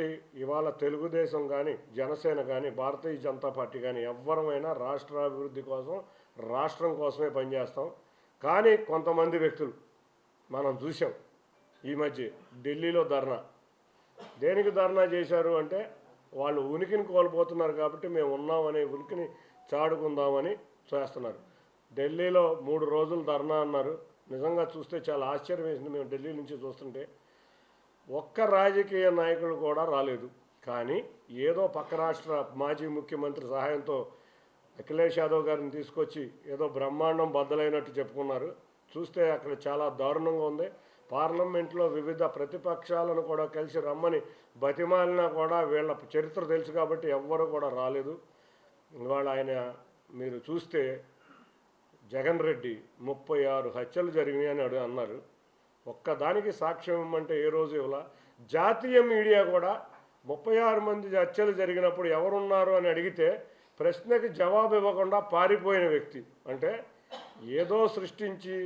కాబట్టి ఇవాళ తెలుగుదేశం కానీ జనసేన కానీ భారతీయ జనతా పార్టీ కానీ ఎవ్వరమైనా రాష్ట్ర అభివృద్ధి కోసం రాష్ట్రం కోసమే పనిచేస్తాం. కానీ కొంతమంది వ్యక్తులు మనం చూసాం ఈ మధ్య ఢిల్లీలో ధర్నా. దేనికి ధర్నా చేశారు అంటే వాళ్ళు ఉనికిని కోల్పోతున్నారు కాబట్టి మేము ఉన్నామనే ఉనికిని చాడుకుందామని చేస్తున్నారు. ఢిల్లీలో మూడు రోజులు ధర్నా అన్నారు. నిజంగా చూస్తే చాలా ఆశ్చర్యం వేసింది. మేము ఢిల్లీ నుంచి చూస్తుంటే ఒక్క రాజకీయ నాయకుడు కూడా రాలేదు. కానీ ఏదో పక్క రాష్ట్ర మాజీ ముఖ్యమంత్రి సహాయంతో అఖిలేష్ యాదవ్ గారిని తీసుకొచ్చి ఏదో బ్రహ్మాండం బద్దలైనట్టు చెప్పుకున్నారు. చూస్తే అక్కడ చాలా దారుణంగా ఉంది. పార్లమెంట్లో వివిధ ప్రతిపక్షాలను కూడా కలిసి రమ్మని బతిమాలినా కూడా వీళ్ళ చరిత్ర తెలుసు కాబట్టి ఎవ్వరూ కూడా రాలేదు. ఇవాళ ఆయన మీరు చూస్తే జగన్ రెడ్డి ముప్పై ఆరు హత్యలు జరిగినాయి అని అడు- అన్నారు. ఒక్కదానికి సాక్ష్యం ఇవ్వమంటే ఏ రోజు ఇవ్వలా? జాతీయ మీడియా కూడా ముప్పై ఆరు మంది హత్యలు జరిగినప్పుడు ఎవరున్నారు అని అడిగితే ప్రశ్నకి జవాబు ఇవ్వకుండా పారిపోయిన వ్యక్తి. అంటే ఏదో సృష్టించి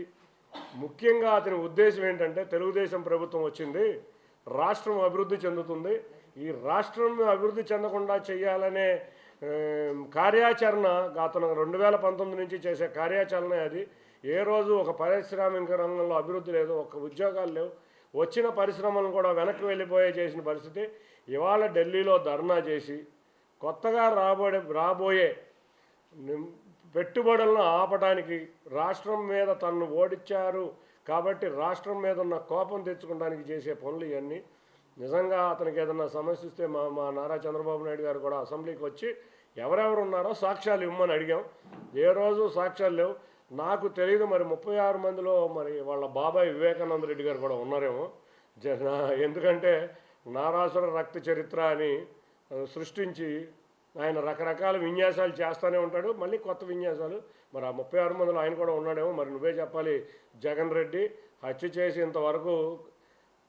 ముఖ్యంగా అతని ఉద్దేశం ఏంటంటే తెలుగుదేశం ప్రభుత్వం వచ్చింది రాష్ట్రం అభివృద్ధి చెందుతుంది. ఈ రాష్ట్రం అభివృద్ధి చెందకుండా చేయాలనే కార్యాచరణ అతను రెండు వేల పంతొమ్మిది నుంచి చేసే కార్యాచరణ అది. ఏ రోజు ఒక పారిశ్రామిక రంగంలో అభివృద్ధి లేదు ఒక ఉద్యోగాలు లేవు. వచ్చిన పరిశ్రమలను కూడా వెనక్కి వెళ్ళిపోయే చేసిన పరిస్థితి. ఇవాళ ఢిల్లీలో ధర్నా చేసి కొత్తగా రాబోయే రాబోయే పెట్టుబడులను ఆపడానికి రాష్ట్రం మీద తన్ను ఓడించారు కాబట్టి రాష్ట్రం మీద ఉన్న కోపం తెచ్చుకోవడానికి చేసే పనులు ఇవన్నీ. నిజంగా అతనికి ఏదన్నా సమస్య ఇస్తే మా మా నారా చంద్రబాబు నాయుడు గారు కూడా అసెంబ్లీకి వచ్చి ఎవరెవరు ఉన్నారో సాక్ష్యాలు ఇవ్వమని అడిగాం. ఏ రోజు సాక్ష్యాలు లేవు. నాకు తెలియదు మరి ముప్పై ఆరు మందిలో మరి వాళ్ళ బాబాయ్ వివేకానంద రెడ్డి గారు కూడా ఉన్నారేమో. జన ఎందుకంటే నారాసుర రక్త చరిత్ర అని సృష్టించి ఆయన రకరకాల విన్యాసాలు చేస్తూనే ఉంటాడు. మళ్ళీ కొత్త విన్యాసాలు. మరి ఆ ముప్పై ఆరు మందిలో ఆయన కూడా ఉన్నాడేమో. మరి నువ్వే చెప్పాలి జగన్ రెడ్డి హత్య చేసేంతవరకు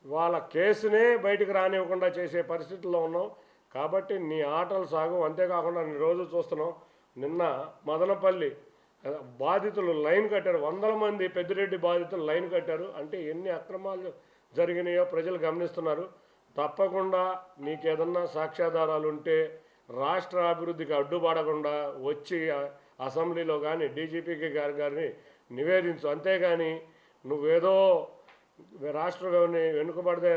వాళ్ళ కేసునే బయటకు రానివ్వకుండా చేసే పరిస్థితుల్లో ఉన్నాం కాబట్టి నీ ఆటలు సాగు. అంతేకాకుండా నీ రోజు చూస్తున్నాం నిన్న మదనపల్లి బాధితులు లైన్ కట్టారు. వందల మంది పెద్దిరెడ్డి బాధితులు లైన్ కట్టారు. అంటే ఎన్ని అక్రమాలు జరిగినాయో ప్రజలు గమనిస్తున్నారు. తప్పకుండా నీకేదన్నా సాక్ష్యాధారాలు ఉంటే రాష్ట్ర అభివృద్ధికి అడ్డుపడకుండా వచ్చి అసెంబ్లీలో కానీ డీజీపీకి గారి గారిని నివేదించు. అంతేగాని నువ్వేదో రాష్ట్ర వెనుకబడితే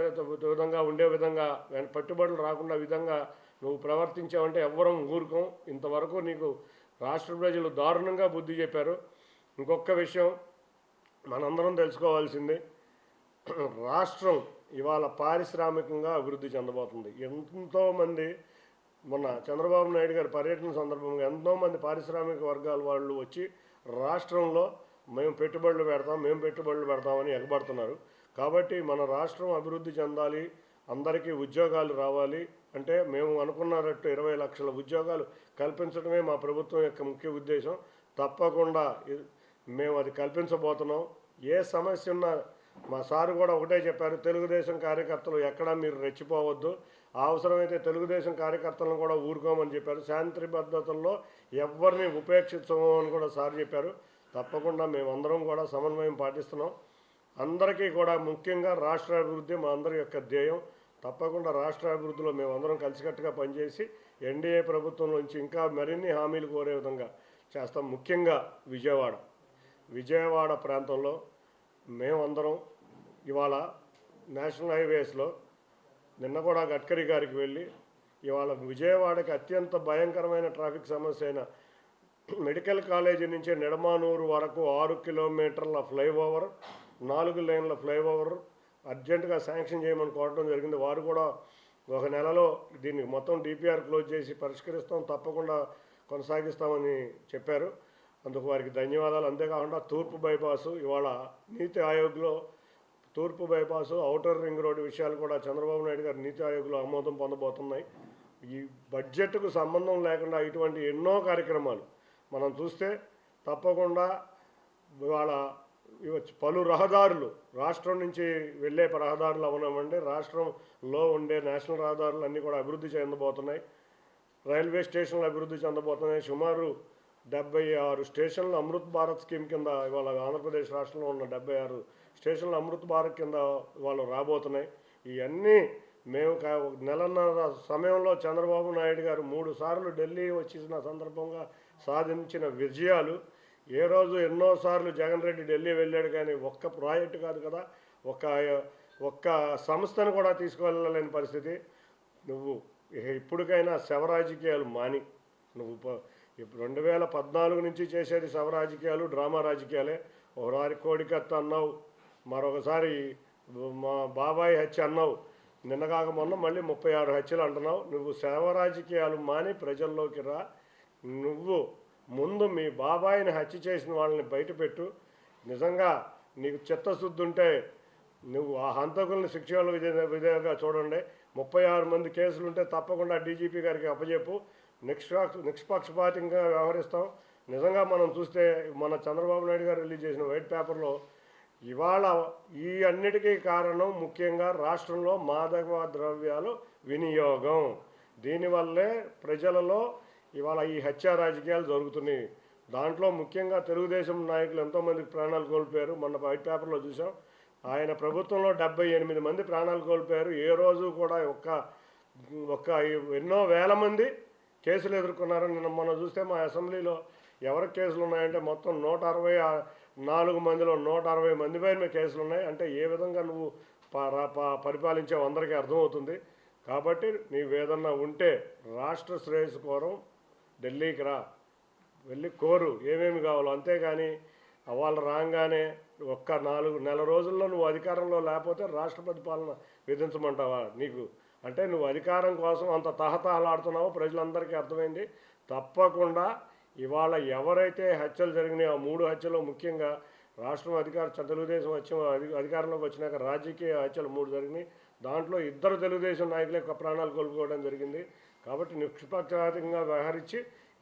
విధంగా ఉండే విధంగా పట్టుబడులు పెట్టుబడులు రాకుండా విధంగా నువ్వు ప్రవర్తించావంటే ఎవ్వరం ఊరుకోం. ఇంతవరకు నీకు రాష్ట్ర ప్రజలు దారుణంగా బుద్ధి చెప్పారు. ఇంకొక విషయం మనందరం తెలుసుకోవాల్సింది. రాష్ట్రం ఇవాళ పారిశ్రామికంగా అభివృద్ధి చెందబోతుంది. ఎంతోమంది మొన్న చంద్రబాబు నాయుడు గారి పర్యటన సందర్భంగా ఎంతోమంది పారిశ్రామిక వర్గాల వాళ్ళు వచ్చి రాష్ట్రంలో మేము పెట్టుబడులు పెడతాం మేము పెట్టుబడులు పెడతామని ఎగబడుతున్నారు. కాబట్టి మన రాష్ట్రం అభివృద్ధి చెందాలి అందరికీ ఉద్యోగాలు రావాలి అంటే మేము అనుకున్నట్టు ఇరవై లక్షల ఉద్యోగాలు కల్పించడమే మా ప్రభుత్వం యొక్క ముఖ్య ఉద్దేశం. తప్పకుండా మేము అది కల్పించబోతున్నాం. ఏ సమస్య ఉన్నా మా సారు కూడా ఒకటే చెప్పారు తెలుగుదేశం కార్యకర్తలు ఎక్కడా మీరు రెచ్చిపోవద్దు. అవసరమైతే తెలుగుదేశం కార్యకర్తలను కూడా ఊరుకోమని చెప్పారు. శాంతి భద్రతల్లో ఎవరిని ఉపేక్షించము అని కూడా సార్ చెప్పారు. తప్పకుండా మేమందరం కూడా సమన్వయం పాటిస్తున్నాం. అందరికీ కూడా ముఖ్యంగా రాష్ట్ర అభివృద్ధి మా అందరి యొక్క ధ్యేయం. తప్పకుండా రాష్ట్ర అభివృద్ధిలో మేమందరం కలిసికట్టుగా పనిచేసి ఎన్డీఏ ప్రభుత్వం నుంచి ఇంకా మరిన్ని హామీలు కోరే విధంగా చేస్తాం. ముఖ్యంగా విజయవాడ. విజయవాడ ప్రాంతంలో మేమందరం ఇవాళ నేషనల్ హైవేస్లో నిన్న కూడా గడ్కరీ గారికి వెళ్ళి ఇవాళ విజయవాడకి అత్యంత భయంకరమైన ట్రాఫిక్ సమస్య అయిన మెడికల్ కాలేజీ నుంచి నిడమానూరు వరకు ఆరు కిలోమీటర్ల ఫ్లైఓవర్ నాలుగు లేన్ల ఫ్లైఓవర్ అర్జెంటుగా శాంక్షన్ చేయమని కోరడం జరిగింది. వారు కూడా ఒక నెలలో దీన్ని మొత్తం డిపిఆర్ క్లోజ్ చేసి పరిష్కరిస్తాం తప్పకుండా కొనసాగిస్తామని చెప్పారు. అందుకు వారికి ధన్యవాదాలు. అంతేకాకుండా తూర్పు బైపాసు ఇవాళ నీతి ఆయోగ్లో తూర్పు బైపాసు ఔటర్ రింగ్ రోడ్డు విషయాలు కూడా చంద్రబాబు నాయుడు గారు నీతి ఆయోగ్లో ఆమోదం పొందబోతున్నాయి. ఈ బడ్జెట్కు సంబంధం లేకుండా ఇటువంటి ఎన్నో కార్యక్రమాలు మనం చూస్తే తప్పకుండా ఇవాళ ఇవ్వచ్చు. పలు రహదారులు రాష్ట్రం నుంచి వెళ్ళే రహదారులు అవనివ్వండి రాష్ట్రంలో ఉండే నేషనల్ రహదారులు అన్నీ కూడా అభివృద్ధి చెందబోతున్నాయి. రైల్వే స్టేషన్లు అభివృద్ధి చెందబోతున్నాయి. సుమారు డెబ్బై ఆరు స్టేషన్లు అమృత్ భారత్ స్కీమ్ కింద ఇవాళ ఆంధ్రప్రదేశ్ రాష్ట్రంలో ఉన్న డెబ్బై ఆరు స్టేషన్లు అమృత్ భారత్ కింద వాళ్ళు రాబోతున్నాయి. ఇవన్నీ మేము కా- నెలన్నర సమయంలో చంద్రబాబు నాయుడు గారు మూడు సార్లు ఢిల్లీ వచ్చిన సందర్భంగా సాధించిన విజయాలు. ఏ రోజు ఎన్నోసార్లు జగన్ రెడ్డి ఢిల్లీ వెళ్ళాడు కానీ ఒక్క ప్రాజెక్టు కాదు కదా ఒక్క ఒక్క సంస్థను కూడా తీసుకువెళ్ళలేని పరిస్థితి. నువ్వు ఇప్పటికైనా శవరాజకీయాలు మాని నువ్వు రెండు వేల పద్నాలుగు నుంచి చేసేది శవరాజకీయాలు డ్రామా రాజకీయాలే. ఒకసారి కోడికత్త అన్నావు మరొకసారి మా బాబాయ్ హత్య అన్నావు. నిన్న కాక మొన్న మళ్ళీ ముప్పై ఆరు హత్యలు అంటున్నావు. నువ్వు శవ రాజకీయాలు మాని ప్రజల్లోకి రా. నువ్వు ముందు మీ బాబాయిని హత్య చేసిన వాళ్ళని బయటపెట్టు. నిజంగా నీకు చిత్తశుద్ధి ఉంటే నువ్వు ఆ హంతకుల్ని శిక్షలు విధే విధేయంగా చూడండి. ముప్పై ఆరు మంది కేసులు ఉంటే తప్పకుండా డీజీపీ గారికి అప్పచెప్పు నిష్పాక్ష నిష్పక్షపాతంగా వ్యవహరిస్తాం. నిజంగా మనం చూస్తే మన చంద్రబాబు నాయుడు గారు రిలీజ్ చేసిన వైట్ పేపర్లో ఇవాళ ఈ అన్నిటికీ కారణం ముఖ్యంగా రాష్ట్రంలో మాదక ద్రవ్యాలు వినియోగం. దీనివల్లే ప్రజలలో ఇవాళ ఈ హత్యా రాజకీయాలు జరుగుతున్నాయి. దాంట్లో ముఖ్యంగా తెలుగుదేశం నాయకులు ఎంతోమందికి ప్రాణాలు కోల్పోయారు. మొన్న వైట్ పేపర్లో చూసాం. ఆయన ప్రభుత్వంలో డెబ్బై ఎనిమిది మంది ప్రాణాలు కోల్పోయారు. ఏ రోజు కూడా ఒక్క ఒక్క ఎన్నో వేల మంది కేసులు ఎదుర్కొన్నారు నిన్న మొన్న చూస్తే మా అసెంబ్లీలో ఎవరికి కేసులు ఉన్నాయంటే మొత్తం నూట అరవై నాలుగు మందిలో నూట అరవై మంది పైన కేసులు ఉన్నాయి. అంటే ఏ విధంగా నువ్వు ప- ప- పరిపాలించావు అందరికీ అర్థమవుతుంది. కాబట్టి నీవు ఏదన్నా ఉంటే రాష్ట్ర శ్రేయస్సు కోరం ఢిల్లీకి రా. వెళ్ళి కోరు ఏమేమి కావాలో. అంతేగాని వాళ్ళు రాగానే ఒక్క నాలుగు నెల రోజుల్లో నువ్వు అధికారంలో లేకపోతే రాష్ట్రపతి పాలన విధించమంటావా నీకు? అంటే నువ్వు అధికారం కోసం అంత తహతహలాడుతున్నావో ప్రజలందరికీ అర్థమైంది. తప్పకుండా ఇవాళ ఎవరైతే హత్యలు జరిగినాయో ఆ మూడు హత్యలు ముఖ్యంగా రాష్ట్రం అధికార తెలుగుదేశం వచ్చి అధికారంలోకి వచ్చినాక రాజకీయ హత్యలు మూడు జరిగినాయి. దాంట్లో ఇద్దరు తెలుగుదేశం నాయకులు యొక్క ప్రాణాలు కోల్పోవడం జరిగింది. కాబట్టి నిష్పక్షపాతంగా వ్యవహరించి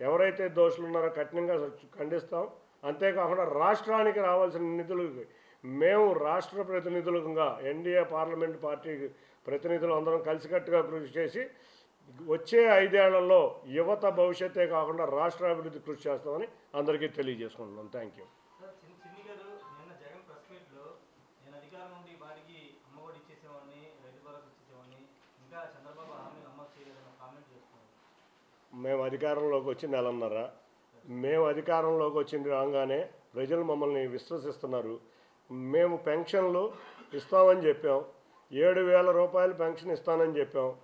ఎవరైతే దోషులు ఉన్నారో కఠినంగా ఖండిస్తాం. అంతేకాకుండా రాష్ట్రానికి రావాల్సిన నిధులు మేము రాష్ట్ర ప్రతినిధులుగా ఎన్డీఏ పార్లమెంట్ పార్టీ ప్రతినిధులు అందరం కలిసికట్టుగా కృషి చేసి వచ్చే ఐదేళ్ళలో యువత భవిష్యత్తే కాకుండా రాష్ట్ర అభివృద్ధి కృషి చేస్తామని అందరికీ తెలియజేసుకుంటున్నాం. Thank you. మేము అధికారంలోకి వచ్చి నెలన్నర. మేము అధికారంలోకి వచ్చింది రాగానే ప్రజలు మమ్మల్ని విశ్వసిస్తున్నారు. మేము పెన్షన్లు ఇస్తామని చెప్పాం. ఏడు వేల రూపాయలు పెన్షన్ ఇస్తానని చెప్పాం.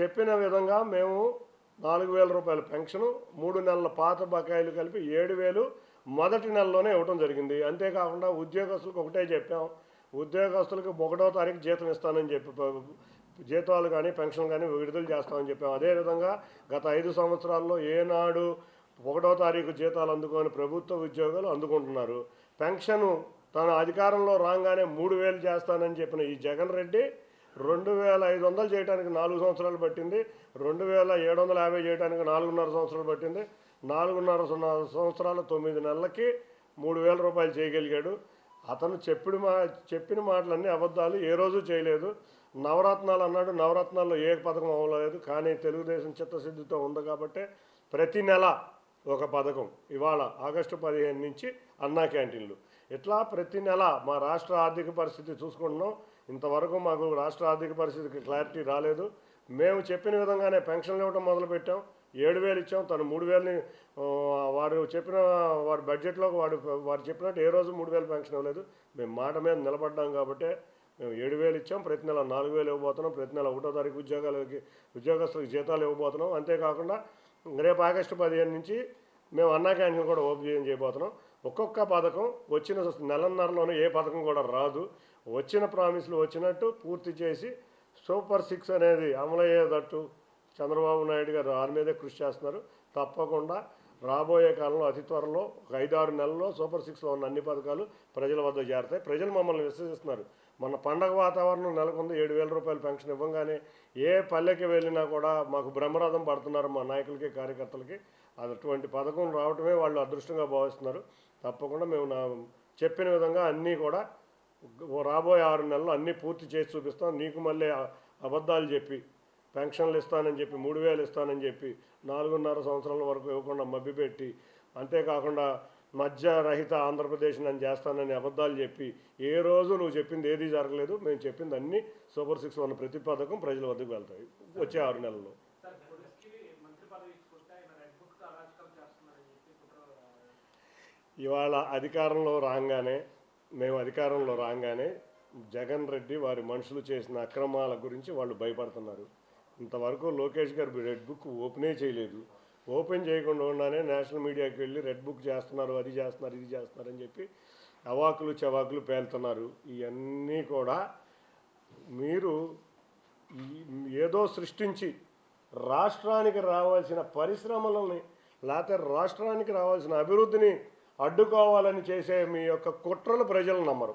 చెప్పిన విధంగా మేము నాలుగు వేల రూపాయల పెన్షను మూడు నెలల పాత బకాయిలు కలిపి ఏడు వేలు మొదటి నెలలోనే ఇవ్వడం జరిగింది. అంతేకాకుండా ఉద్యోగస్తులకు ఒకటే చెప్పాం. ఉద్యోగస్తులకు ఒకటో తారీఖు జీతం ఇస్తానని చెప్పి జీతాలు కానీ పెన్షన్ కానీ విడుదల చేస్తామని చెప్పాం. అదేవిధంగా గత ఐదు సంవత్సరాల్లో ఏనాడు ఒకటో తారీఖు జీతాలు అందుకొని ప్రభుత్వ ఉద్యోగాలు అందుకుంటున్నారు. పెన్షను తన అధికారంలో రాగానే మూడు వేలు చేస్తానని చెప్పిన ఈ జగన్ రెడ్డి రెండు వేల ఐదు వందలు చేయడానికి నాలుగు సంవత్సరాలు పట్టింది. రెండు వేల ఏడు వందల యాభై చేయడానికి నాలుగున్నర సంవత్సరాలు పట్టింది. నాలుగున్నర సంవత్సరాల తొమ్మిది నెలలకి మూడు వేల రూపాయలు చేయగలిగాడు. అతను చెప్పిన మా చెప్పిన మాటలన్నీ అబద్ధాలు ఏ రోజు చేయలేదు. నవరత్నాలు అన్నాడు. నవరత్నాల్లో ఏ పథకం అవ్వలేదు. కానీ తెలుగుదేశం చిత్తశుద్ధితో ఉంది కాబట్టి ప్రతి నెల ఒక పథకం. ఇవాళ ఆగస్టు పదిహేను నుంచి అన్నా క్యాంటీన్లు. ఇట్లా ప్రతి నెల మా రాష్ట్ర ఆర్థిక పరిస్థితి చూసుకుంటున్నాం. ఇంతవరకు మాకు రాష్ట్ర ఆర్థిక పరిస్థితికి క్లారిటీ రాలేదు. మేము చెప్పిన విధంగానే పెన్షన్లు ఇవ్వడం మొదలుపెట్టాం. ఏడు వేలు ఇచ్చాం. తను మూడు వేలని వారు చెప్పిన వారి బడ్జెట్లో వాడు వారు చెప్పినట్టు ఏ రోజు మూడు వేలు పెన్షన్ ఇవ్వలేదు. మేము మాట మీద నిలబడ్డాం కాబట్టి మేము ఏడు వేలు ఇచ్చాం ప్రతి నెల నాలుగు వేలు ఇవ్వబోతున్నాం ప్రతి నెల ఒకటో తారీఖు ఉద్యోగాలకి ఉద్యోగస్తులకు జీతాలు ఇవ్వబోతున్నాం. అంతేకాకుండా రేపు ఆగస్టు పదిహేను నుంచి మేము అన్నా క్యాంటీన్ కూడా ఓపెన్ చేయబోతున్నాం. ఒక్కొక్క పథకం వచ్చిన నెలన్నరలోనే ఏ పథకం కూడా రాదు. వచ్చిన ప్రామిస్లు వచ్చినట్టు పూర్తి చేసి సూపర్ సిక్స్ అనేది అమలయ్యేటట్టు చంద్రబాబు నాయుడు గారు దాని మీదే కృషి చేస్తున్నారు. తప్పకుండా రాబోయే కాలంలో అతి త్వరలో ఒక ఐదారు నెలల్లో సూపర్ సిక్స్లో ఉన్న అన్ని పథకాలు ప్రజల వద్ద చేరతాయి. ప్రజలు మమ్మల్ని విశ్వసిస్తున్నారు. మన పండగ వాతావరణం నెలకొంది ఏడు వేల రూపాయలు పెన్షన్ ఇవ్వగానే ఏ పల్లెకి వెళ్ళినా కూడా మాకు బ్రహ్మరథం పడుతున్నారు మా నాయకులకి కార్యకర్తలకి. అటువంటి పథకం రావటమే వాళ్ళు అదృష్టంగా భావిస్తున్నారు. తప్పకుండా మేము నా చెప్పిన విధంగా అన్నీ కూడా రాబోయే ఆరు నెలలు అన్నీ పూర్తి చేసి చూపిస్తాం. నీకు మళ్ళీ అబద్ధాలు చెప్పి పెన్షన్లు ఇస్తానని చెప్పి మూడు వేలు ఇస్తానని చెప్పి నాలుగున్నర సంవత్సరాల వరకు ఇవ్వకుండా మభ్యపెట్టి అంతేకాకుండా మధ్యరహిత ఆంధ్రప్రదేశ్ నేను చేస్తానని అబద్ధాలు చెప్పి ఏ రోజు నువ్వు చెప్పింది ఏది జరగలేదు మేము చెప్పింది అన్ని సూపర్ సిక్స్ వన్ ప్రతి పథకం ప్రజల వద్దకు వెళ్తాయి వచ్చే ఆరు నెలల్లో. ఇవాళ అధికారంలో రాగానే మేము అధికారంలో రాగానే జగన్ రెడ్డి వారి మనుషులు చేసిన అక్రమాల గురించి వాళ్ళు భయపడుతున్నారు. ఇంతవరకు లోకేష్ గారు రెడ్ బుక్ ఓపెనే చేయలేదు. ఓపెన్ చేయకుండా ఉన్నానే నేషనల్ మీడియాకి వెళ్ళి రెడ్ బుక్ చేస్తున్నారు అది చేస్తున్నారు ఇది చేస్తున్నారు అని చెప్పి అవాకులు చవాకులు పేలుతున్నారు. ఇవన్నీ కూడా మీరు ఏదో సృష్టించి రాష్ట్రానికి రావాల్సిన పరిశ్రమలని లేకపోతే రాష్ట్రానికి రావాల్సిన అభివృద్ధిని అడ్డుకోవాలని చేసే మీ యొక్క కుట్రలు ప్రజలు నమ్మరు.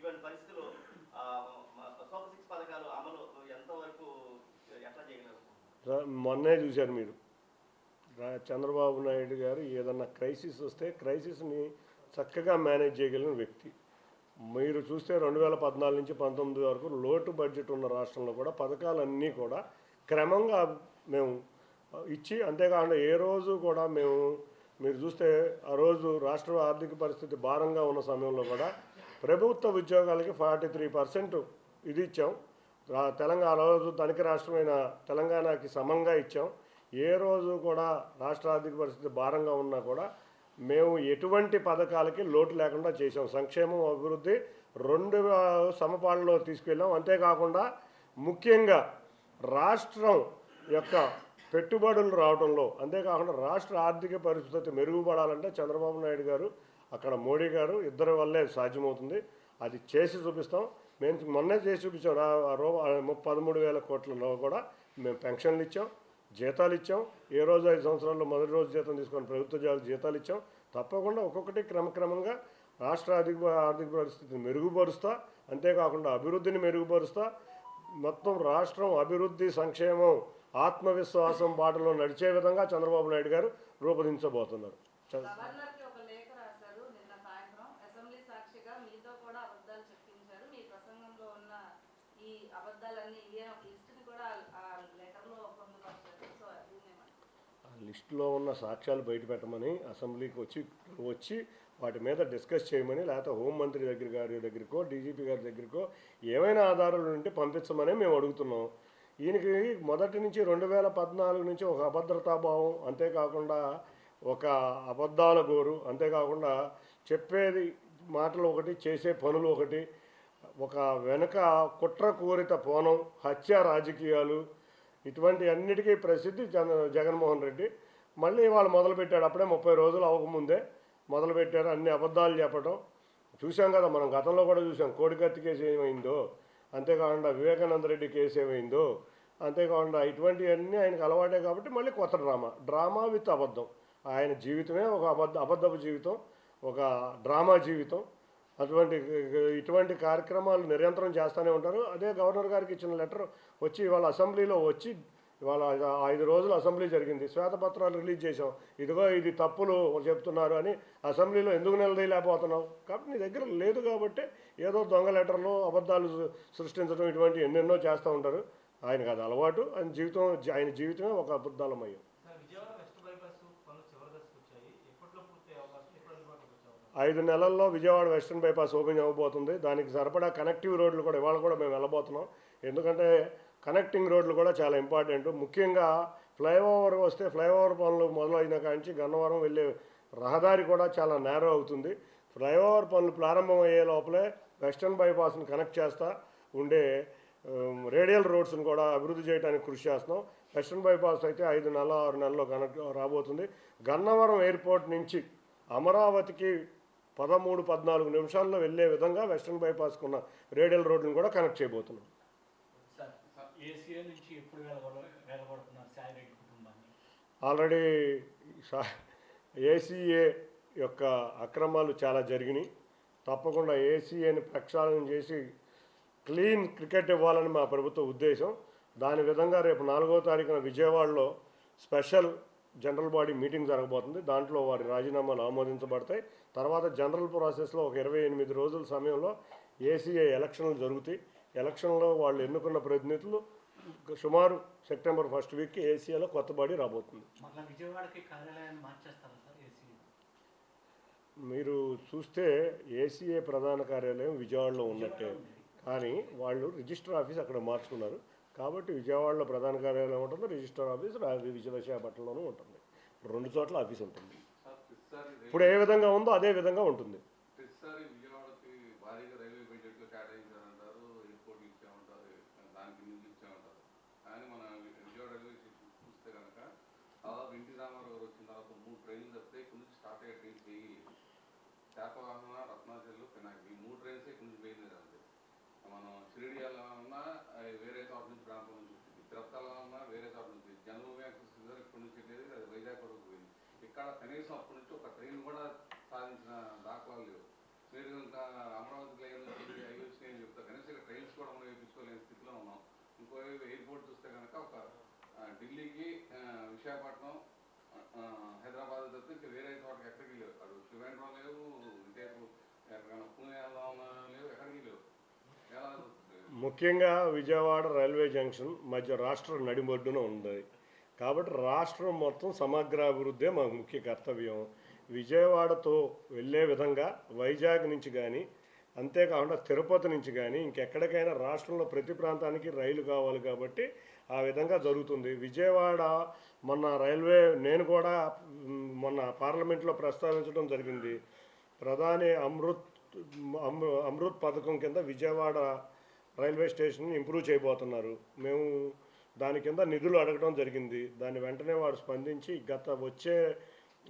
ఇటువంటి పరిస్థితులు సూపర్ సిక్స్ పథకాలు అమలు ఎంతవరకు ఎట్లా చేయగలరు మొన్నే చూశారు మీరు. చంద్రబాబు నాయుడు గారు ఏదన్నా క్రైసిస్ వస్తే క్రైసిస్ని చక్కగా మేనేజ్ చేయగలిగిన వ్యక్తి. మీరు చూస్తే రెండు వేల పద్నాలుగు నుంచి పంతొమ్మిది వరకు లోటు బడ్జెట్ ఉన్న రాష్ట్రంలో కూడా పథకాలన్నీ కూడా క్రమంగా మేము ఇచ్చి అంతేకాకుండా ఏ రోజు కూడా మేము మీరు చూస్తే ఆ రోజు రాష్ట్ర ఆర్థిక పరిస్థితి భారంగా ఉన్న సమయంలో కూడా ప్రభుత్వ ఉద్యోగాలకి ఫార్టీ త్రీ పర్సెంట్ ఇది ఇచ్చాం. రా- తెలంగాణ రోజు ధనిక రాష్ట్రమైన తెలంగాణకి సమంగా ఇచ్చాం. ఏ రోజు కూడా రాష్ట్ర ఆర్థిక పరిస్థితి భారంగా ఉన్నా కూడా మేము ఎటువంటి పథకాలకి లోటు లేకుండా చేసాం సంక్షేమం అభివృద్ధి రెండు ఆ, సమపాళ్ళలో తీసుకెళ్ళాం. అంతేకాకుండా ముఖ్యంగా రాష్ట్రం యొక్క పెట్టుబడులు రావడంలో అంతేకాకుండా రాష్ట్ర ఆర్థిక పరిస్థితి మెరుగుపడాలంటే చంద్రబాబు నాయుడు గారు అక్కడ మోడీ గారు ఇద్దరి వల్లే సాధ్యమవుతుంది. అది చేసి చూపిస్తాం. మేము మొన్నే చేసి చూపించాం. రూ పదమూడు వేల కోట్లలో కూడా మేము పెన్షన్లు ఇచ్చాం జీతాలు ఇచ్చాం. ఏ రోజు ఐదు సంవత్సరాల్లో మొదటి రోజు జీతం తీసుకొని ప్రభుత్వ జీతాలు ఇచ్చాం. తప్పకుండా ఒక్కొక్కటి క్రమక్రమంగా రాష్ట్ర ఆర్థిక ఆర్థిక పరిస్థితిని మెరుగుపరుస్తా అంతేకాకుండా అభివృద్ధిని మెరుగుపరుస్తా. మొత్తం రాష్ట్రం అభివృద్ధి సంక్షేమం ఆత్మవిశ్వాసం బాటలో నడిచే విధంగా చంద్రబాబు నాయుడు గారు రూపొందించబోతున్నారు. లిస్టులో ఉన్న సాక్ష్యాలు బయట పెట్టమని అసెంబ్లీకి వచ్చి వచ్చి వాటి మీద డిస్కస్ చేయమని లేకపోతే హోంమంత్రి దగ్గర గారి దగ్గరకో డీజీపీ గారి దగ్గరకో ఏమైనా ఆధారాలు ఉంటే పంపించమని మేము అడుగుతున్నాం. ఈయనకి మొదటి నుంచి రెండు వేల పద్నాలుగు నుంచి ఒక అభద్రతాభావం అంతేకాకుండా ఒక అబద్ధాల గోరు అంతేకాకుండా చెప్పేది మాటలు ఒకటి చేసే పనులు ఒకటి ఒక వెనక కుట్రకూరిత పోనం హత్య రాజకీయాలు ఇటువంటి అన్నిటికీ ప్రసిద్ధి జగన్ జగన్మోహన్ రెడ్డి. మళ్ళీ వాళ్ళు మొదలుపెట్టాడు అప్పుడే ముప్పై రోజులు అవ్వకముందే మొదలుపెట్టారు అన్ని అబద్ధాలు చెప్పడం చూసాం కదా మనం గతంలో కూడా చూసాం కోడికత్తికేసి ఏమైందో? అంతేకాకుండా వివేకానంద రెడ్డి కేసు ఏమైందో అంతేకాకుండా ఇటువంటివన్నీ ఆయనకు అలవాటే కాబట్టి మళ్ళీ కొత్త డ్రామా. డ్రామా విత్ అబద్ధం. ఆయన జీవితమే ఒక అబద్ధ అబద్ధపు జీవితం ఒక డ్రామా జీవితం. అటువంటి ఇటువంటి కార్యక్రమాలు నిరంతరం చేస్తూనే ఉంటారు. అదే గవర్నర్ గారికి ఇచ్చిన లెటర్ వచ్చి వాళ్ళ అసెంబ్లీలో వచ్చి ఇవాళ ఐదు- రోజులు అసెంబ్లీ జరిగింది. శ్వేతపత్రాలు రిలీజ్ చేసాం ఇదిగో ఇది తప్పులు చెప్తున్నారు అని అసెంబ్లీలో ఎందుకు నిలదీయలేకపోతున్నావు? కాబట్టి నీ దగ్గర లేదు కాబట్టి ఏదో దొంగ లెటర్లు అబద్ధాలు సృష్టించడం ఇటువంటి ఎన్నెన్నో చేస్తూ ఉంటారు. ఆయనకు అది అలవాటు. ఆయన జీవితం ఆయన జీవితమే ఒక అబద్ధాలమయ్యం. ఐదు నెలల్లో విజయవాడ వెస్ట్రన్ బైపాస్ ఓపెన్ అవ్వబోతుంది. దానికి సరిపడా కనెక్టివ్ రోడ్లు కూడా ఇవాళ కూడా మేము వెళ్ళబోతున్నాం. ఎందుకంటే కనెక్టింగ్ రోడ్లు కూడా చాలా ఇంపార్టెంట్. ముఖ్యంగా ఫ్లైఓవర్ వస్తే ఫ్లైఓవర్ పనులు మొదలైన కాంచి గన్నవరం వెళ్ళే రహదారి కూడా చాలా నేరో అవుతుంది. ఫ్లైఓవర్ పనులు ప్రారంభం అయ్యే లోపలే వెస్ట్రన్ బైపాస్ని కనెక్ట్ చేస్తా ఉండే రేడియల్ రోడ్స్ని కూడా అభివృద్ధి చేయడానికి కృషి చేస్తున్నాం. వెస్ట్రన్ బైపాస్ అయితే ఐదు నెలల ఆరు నెలల్లో కనెక్ట్ రాబోతుంది. గన్నవరం ఎయిర్పోర్ట్ నుంచి అమరావతికి పదమూడు పద్నాలుగు నిమిషాల్లో వెళ్ళే విధంగా వెస్ట్రన్ బైపాస్కున్న రేడియల్ రోడ్లను కూడా కనెక్ట్ చేయబోతున్నాం. ఏసీఏ నుంచి ఎప్పుడు వెళ్ళగొడుతున్నారు కుటుంబాన్ని ఆల్రెడీ ఏసీఏ యొక్క అక్రమాలు చాలా జరిగినాయి. తప్పకుండా ఏసీఏని ప్రక్షాళన చేసి క్లీన్ క్రికెట్ ఇవ్వాలని మా ప్రభుత్వ ఉద్దేశం. దాని విధంగా రేపు నాలుగో తారీఖున విజయవాడలో స్పెషల్ జనరల్ బాడీ మీటింగ్ జరగబోతుంది. దాంట్లో వారి రాజీనామాలు ఆమోదించబడతాయి. తర్వాత జనరల్ ప్రాసెస్లో ఒక ఇరవై ఎనిమిది రోజుల సమయంలో ఏసీఏ ఎలక్షన్లు జరుగుతాయి. ఎలక్షన్లో వాళ్ళు ఎన్నుకున్న ప్రతినిధులు సుమారు సెప్టెంబర్ ఫస్ట్ వీక్కి ఏసీఆలో కొత్త బాడీ రాబోతుంది. మీరు చూస్తే ఏసీఏ ప్రధాన కార్యాలయం విజయవాడలో ఉన్నట్టే. కానీ వాళ్ళు రిజిస్టర్ ఆఫీస్ అక్కడ మార్చుకున్నారు. కాబట్టి విజయవాడలో ప్రధాన కార్యాలయం ఉంటుంది రిజిస్టర్ ఆఫీస్ విశాఖపట్నంలోనూ ఉంటుంది. రెండు చోట్ల ఆఫీస్ ఉంటుంది. ఇప్పుడు ఏ విధంగా ఉందో అదే విధంగా ఉంటుంది ప్రతిసారి విజయవాడకి భారీగా రైల్వే బడ్జెట్లు కేటాయించారంటారు ఎయిర్పోర్ట్ ఇచ్చామంటారు దానికి నిధులు ఇచ్చామంటారు కానీ మన విజయవాడ రైల్వే స్టేషన్ చూస్తే కనుక దాదాపు ఎన్టీ రామారావు గారు వచ్చిన తర్వాత మూడు ట్రైన్లు తప్పితే ఇక్కడ నుంచి స్టార్ట్ అయ్యే ట్రైన్స్ వేయలేదు శాతవాహన రత్నాచర్లు పినాకి ఈ మూడు ట్రైన్స్ కొంచెం నుంచి వేయలేదు మనం షిరిడి వెళ్ళాలన్నా వేరే చోట నుంచి ప్రాంతం నుంచి వచ్చింది. తిరుపతి వెళ్ళాలన్నా వేరే చోట నుంచి జన్మభూమి యాక్సెస్ ఇక్కడ నుంచి వెళ్ళేది అది వైజాగ్ వరకు పోయింది. ఇక్కడ కనీసం అప్పటి నుంచి ఒక ట్రైన్ కూడా సాధించిన దాఖలాలు లేవు. మీరు ఇంకా అమరావతి లైన్ నుంచి అవి వచ్చినాయి అని చెప్తారు కనీసం ఇక్కడ ట్రైన్స్ కూడా మనం వేయించుకోలేని స్థితిలో ఉన్నాం. ఇంకో ఎయిర్పోర్ట్ చూస్తే కనుక ఒక ఢిల్లీకి విశాఖపట్నం హైదరాబాద్ తప్పితే ఇంకా వేరే చోటకి ఎక్కడికి లేవు. అటు శివేంద్రం లేవు ఇటేపు ఎక్కడికైనా పూణే లేవు ఎక్కడికి లేవు. ముఖ్యంగా విజయవాడ రైల్వే జంక్షన్ మధ్య రాష్ట్ర నడిమొడ్డున ఉంది. కాబట్టి రాష్ట్రం మొత్తం సమగ్రాభివృద్ధే మాకు ముఖ్య కర్తవ్యం. విజయవాడతో వెళ్ళే విధంగా వైజాగ్ నుంచి కానీ అంతేకాకుండా తిరుపతి నుంచి కానీ ఇంకెక్కడికైనా రాష్ట్రంలో ప్రతి ప్రాంతానికి రైలు కావాలి కాబట్టి ఆ విధంగా జరుగుతుంది. విజయవాడ మొన్న రైల్వే నేను కూడా మొన్న పార్లమెంట్లో ప్రస్తావించడం జరిగింది. ప్రధాని అమృత్ అమృ- అమృత్ పథకం కింద విజయవాడ రైల్వే స్టేషన్ ఇంప్రూవ్ చేయబోతున్నారు. మేము దాని కింద నిధులు అడగడం జరిగింది. దాని వెంటనే వారు స్పందించి గత వచ్చే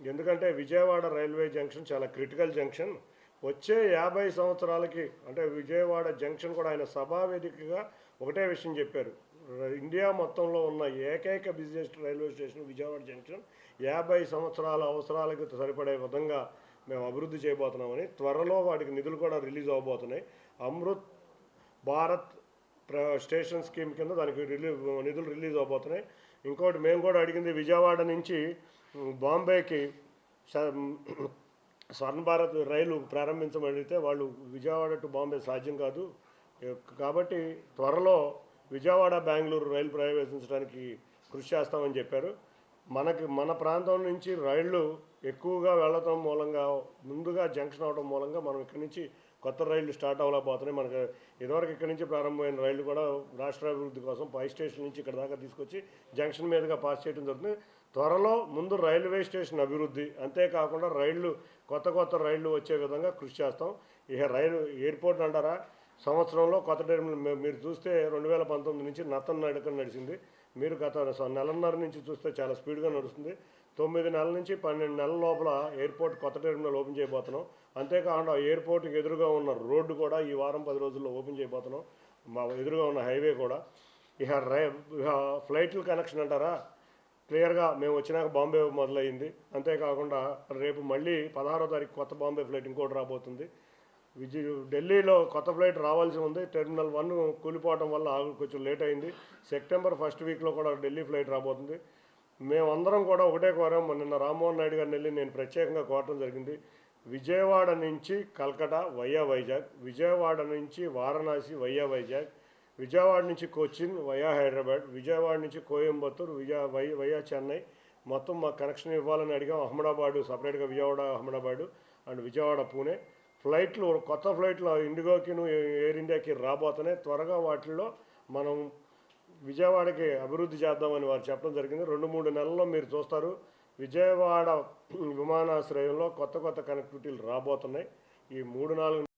ఎందుకంటే విజయవాడ రైల్వే జంక్షన్ చాలా క్రిటికల్ జంక్షన్. వచ్చే యాభై సంవత్సరాలకి అంటే విజయవాడ జంక్షన్ కూడా ఆయన సభా వేదికగా ఒకటే విషయం చెప్పారు. ఇండియా మొత్తంలో ఉన్న ఏకైక business railway station Vijayawada junction యాభై సంవత్సరాల అవసరాలకు సరిపడే విధంగా మేము అభివృద్ధి చేయబోతున్నామని త్వరలో వాటికి నిధులు కూడా రిలీజ్ అవబోతున్నాయి. అమృత్ భారత్ ప్ర స్టేషన్ స్కీమ్ కింద దానికి రిలీజ్ నిధులు రిలీజ్ అవబోతున్నాయి. ఇంకోటి మేము కూడా అడిగింది విజయవాడ నుంచి బాంబేకి స- స్వర్ణ భారత్ రైలు ప్రారంభించబడితే వాళ్ళు విజయవాడ టు బాంబే సాధ్యం కాదు. కాబట్టి త్వరలో విజయవాడ బెంగళూరు రైలు ప్రవేశించడానికి కృషి చేస్తామని చెప్పారు. మనకి మన ప్రాంతం నుంచి రైళ్ళు ఎక్కువగా వెళ్ళటం మూలంగా ముందుగా జంక్షన్ అవడం మూలంగా మనం ఇక్కడి నుంచి కొత్త రైళ్ళు స్టార్ట్ అవ్వలేకపోతున్నాయి. మనకి ఇదివరకు ఇక్కడి నుంచి ప్రారంభమైన రైళ్ళు కూడా రాష్ట్రాభివృద్ధి కోసం పై స్టేషన్ నుంచి ఇక్కడ దాకా తీసుకొచ్చి జంక్షన్ మీదుగా పాస్ చేయడం జరుగుతుంది. త్వరలో ముందు రైల్వే స్టేషన్ అభివృద్ధి అంతేకాకుండా రైళ్ళు కొత్త కొత్త రైళ్ళు వచ్చే విధంగా కృషి చేస్తాం. ఇక రైలు ఎయిర్పోర్ట్ అంటారా? సంవత్సరంలో కొత్త టెర్మినల్ మీరు చూస్తే రెండు వేల పంతొమ్మిది నుంచి నత్తన్ నడక నడిచింది. మీరు గత నెలన్నర నుంచి చూస్తే చాలా స్పీడ్గా నడుస్తుంది. తొమ్మిది నెలల నుంచి పన్నెండు నెలల లోపల ఎయిర్పోర్ట్ కొత్త టెర్మినల్ ఓపెన్ చేయబోతున్నాం. అంతేకాకుండా ఎయిర్పోర్ట్కి ఎదురుగా ఉన్న రోడ్డు కూడా ఈ వారం పది రోజుల్లో ఓపెన్ చేయబోతున్నాం. మా ఎదురుగా ఉన్న హైవే కూడా. ఇక రై ఇక కనెక్షన్ అంటారా? క్లియర్గా మేము వచ్చినాక బాంబే మొదలైంది అంతేకాకుండా రేపు మళ్ళీ పదహారో తారీఖు కొత్త బాంబే ఫ్లైట్ ఇంకోటి రాబోతుంది. విజయ్ ఢిల్లీలో కొత్త ఫ్లైట్ రావాల్సి ఉంది. టెర్మినల్ వన్ కూలిపోవడం వల్ల కొంచెం లేట్ అయింది. సెప్టెంబర్ ఫస్ట్ వీక్లో కూడా ఢిల్లీ ఫ్లైట్ రాబోతుంది. మేమందరం కూడా ఒకటే కోరాం. నిన్న రామ్మోహన్ నాయుడు గారిని వెళ్ళి నేను ప్రత్యేకంగా కోరటం జరిగింది. విజయవాడ నుంచి కల్కటా వయ్యా వైజాగ్ విజయవాడ నుంచి వారణాసి వైయా వైజాగ్ విజయవాడ నుంచి కొచ్చిన్ వయా హైదరాబాద్ విజయవాడ నుంచి కోయంబత్తూరు విజయ వై వయా చెన్నై. మొత్తం మాకు కనెక్షన్ ఇవ్వాలని అడిగాం. అహ్మదాబాదు సపరేట్గా విజయవాడ అహ్మదాబాదు అండ్ విజయవాడ పూణే. ఫ్లైట్లు కొత్త ఫ్లైట్లు ఇండిగోకిను ఎయిర్ ఇండియాకి రాబోతున్నాయి. త్వరగా వాటిల్లో మనం విజయవాడకి అభివృద్ధి చేద్దామని వారు చెప్పడం జరిగింది. రెండు మూడు నెలల్లో మీరు చూస్తారు విజయవాడ విమానాశ్రయంలో కొత్త కొత్త కనెక్టివిటీలు రాబోతున్నాయి. ఈ మూడు నాలుగు